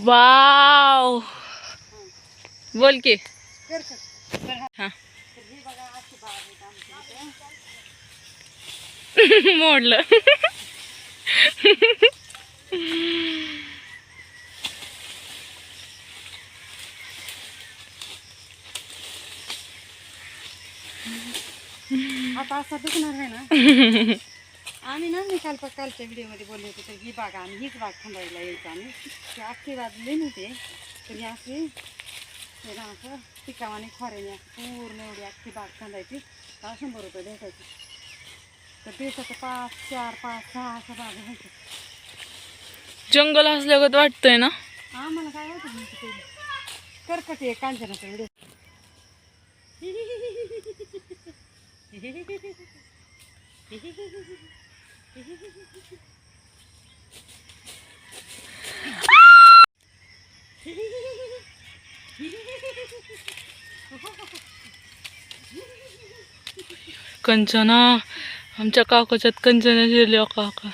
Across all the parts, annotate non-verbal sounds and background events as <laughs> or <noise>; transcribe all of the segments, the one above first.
Wow बोल की। कर कर तर हा- हा तर ही बघा अशी बाग आहे आमच्या इथे. मोडलं। आता असा दुखणार आहे ना। आम्ही ना मी काल कालच्या व्हिडिओमध्ये बोलले होते तर ही बाग आम्ही हीच बाग थांबायला यायचं आम्ही. ती अख्खी वाजली नव्हते तर ही अशी हे ना असं पिकावाने खोऱ्याने असं पूर्ण एवढी अख्खी बाग थांबायची. तर शंभर रुपये भेटायचे. तर दिवसाचं पाच चार पाच सहा असं बाग व्हायचं जंगल असल्यागत वाटतंय ना? आम्हाला काय वाटत नाही ते. करकट आहे कांचनाचा व्हिडिओ. <laughs> कंचना आमच्या काकाच्यात कंचना शिरली हो काका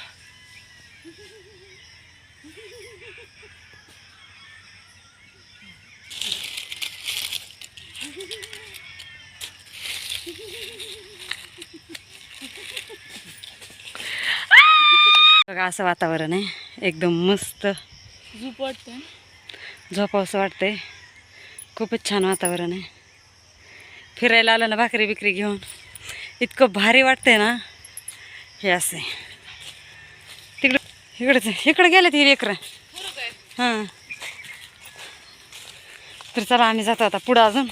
बघा असं वातावरण आहे. एकदम मस्त. झोप वाटतंय झोपावंसं वाटतंय खूपच छान वातावरण आहे. फिरायला आलं ना भाकरी बिकरी घेऊन. इतकं भारी वाटतंय ना. हे असे. तिकडं इकडंच इकडं गेलं ती लेकरं. हां. तर चला आम्ही जातो आता पुढं अजून.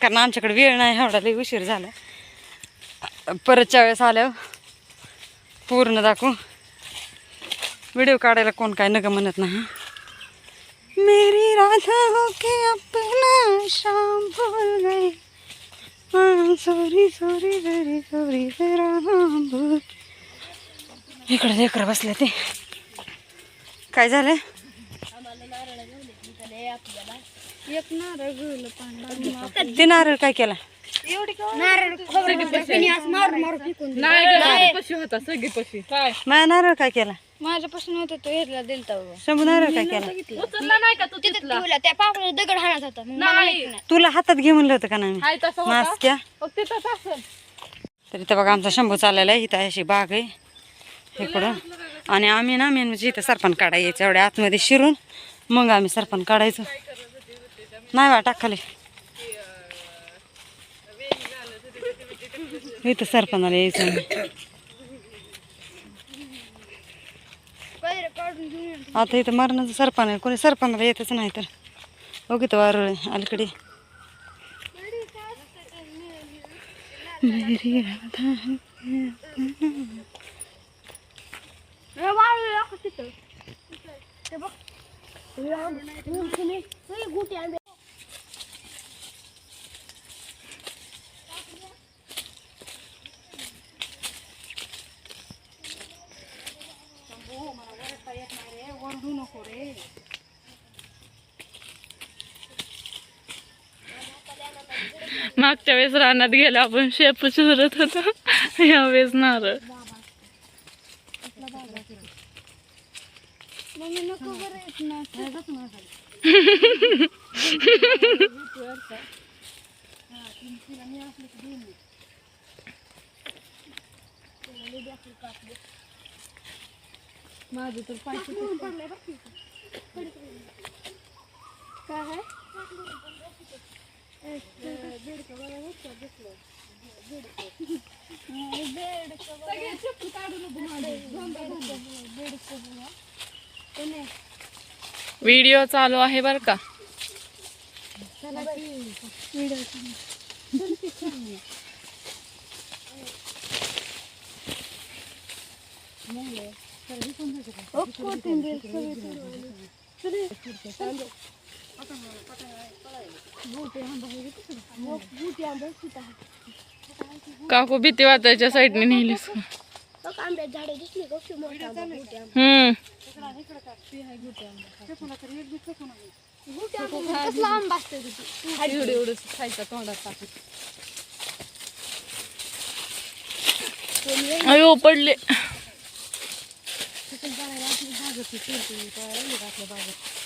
कारण आमच्याकडे वेळ नाही एवढा लई उशीर झाला. परतच्या वेळेस आल्यावर. पूर्ण दाखवू. व्हिडिओ काढायला कोण काय नका म्हणत नाही मेरी राधा हो के अपना शाम भूल गई. सॉरी सॉरी सॉरी नाम भूल. इकडे लेकरं बसले ते. काय झालं? ते नारळ काय केला? नाही पशी होता सगळी पशी काय? माझ्या नारळ काय केला? माझ्यापासून होतं तो दिलता बाबा. शंभू नारळ काय केला? उचलला नाही का तू तिथे ठेवला त्या पापड दगड हाणत होता. मग मला माहिती नाही. तुला हातात घे म्हणलं होतं का नाही? हाय तसा होता? मास्क्या फक्त तिथंच असेल. तर इथं बघा आमचा शंभू चाललेला आहे. इथं अशी बाग आहे. इकडं. आणि आम्ही ना मेन म्हणजे इथं सरपण काढायचं एवढ्या आतमध्ये शिरून. मग आम्ही सरपण काढायचो. नाही बा टाक खाली. इथं सरपणाला यायचं आम्ही. आता इथं मरणाचं सरपण आहे कोणी सरपणाला येतच नाही तर ओके तर वारुळ आहे अलीकडे गुटी मागच्या वेळेस रानात गेलो आपण शेप सुरत होतो या वेळेस नारळ. माझं तर काय आहे? व्हिडिओ चालू आहे बर का? काकू भीती वाटायच्या साईडने नेलीस हम्म. एवढं तोंडात अयो पडले.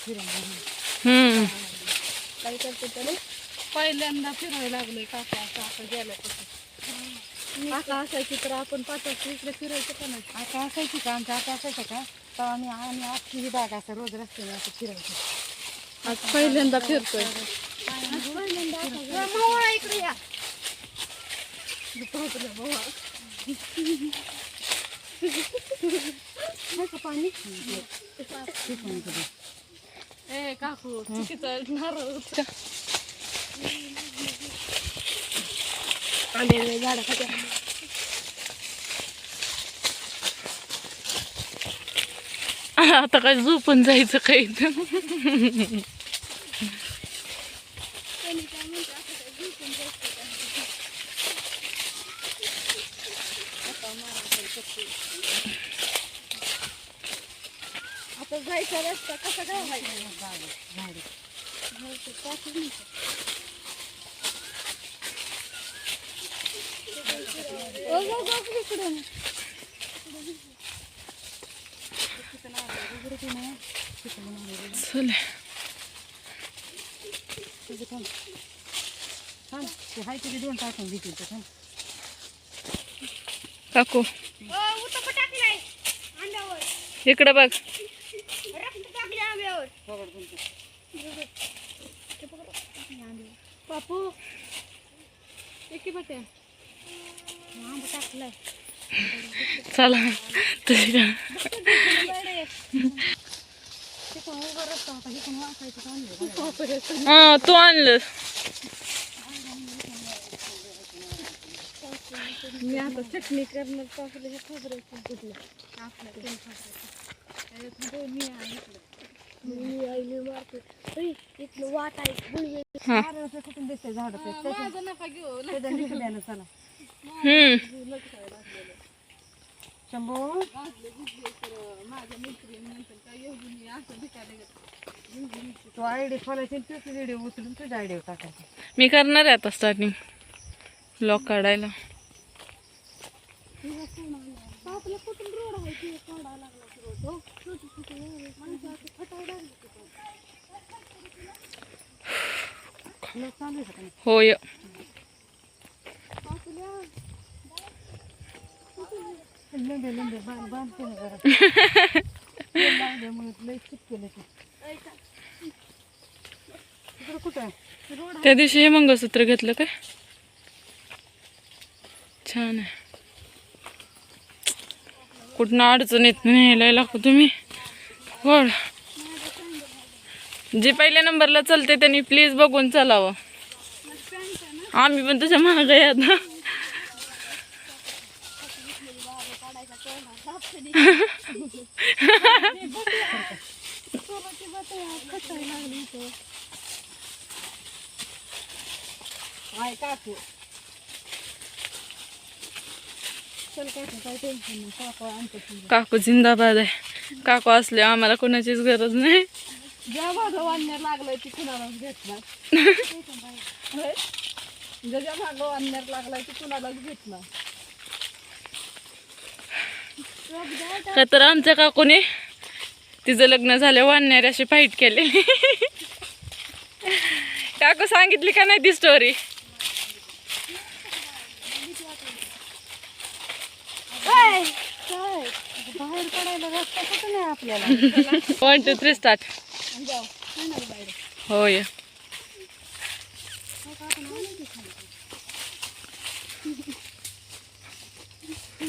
चिकन काय करते त्याने पहिल्यांदा फिरायला लागलोय काका असं आता गेल्यापासून. आता असायची तर आपण पाच वाजता इकडे फिरायचं का नाही. आता असायची का आमच्या आता असायचं का? तर आम्ही आम्ही आजची ही बाग असं रोज रस्त्याने असं फिरायचं. आज पहिल्यांदा फिरतोय. मावळा इकडे या. पाणी. ए काकू चुकीचं नारळ आंब्याला झाडं खाते. आता काय झोपून जायचं काही आता जायचा रस्ता कसा काय दोन टाकून तर थांब काकू. इकडे बघ. पापू एकी बटे आंबा टाकलाय. चला तुझी तिथून उभं रस्ता होता इथून वाचायचं चांगलं हा तू आणलं मी आता चटणी करणार हे खोबरं कुठलं? मी आईने हा. शंभू? तू आयडी खोलायची आणि तुझी व्हिडिओ उचलून आयडी टाकायची. मी करणार आहे आता स्टार्टिंग ब्लॉग काढायला. कुठून रोड आहे ते काढायला लागला? होय. त्या दिवशी हे मंगळसूत्र घेतलं काय? छान आहे. कुठनं अडचण येत नाही न्यायला लागतो तुम्ही. वळ जे पहिल्या नंबरला चालते त्यांनी प्लीज बघून चालावं. आम्ही पण तुझ्या मागं यात ना काय टेन्शन नाही काकू जिंदाबाद आहे. काकू असले आम्हाला कोणाचीच गरज नाही. का तर आमच्या काकूने तिचं लग्न झालं वाढणारे अशी फाईट केली काकू सांगितली का नाही ती स्टोरी काय? बाहेर पडायला रस्ता कुठं नाही आपल्याला वन टू थ्री स्टार्ट होय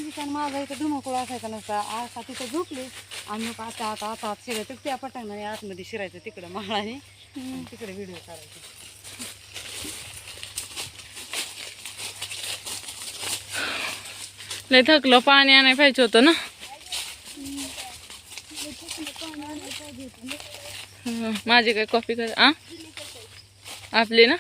कारण माझा इथं धुमाकूळ असायचा नसता आता तिथं झोपली आणि मग आता आता आता आत शिरायचं त्या पटांगणाने आतमध्ये शिरायचं तिकडं माळाने तिकडे व्हिडिओ काढायचे लय थकलं पाणी आणायला पाहिजे होतं ना? माझी काय कॉफी कर आपली ना?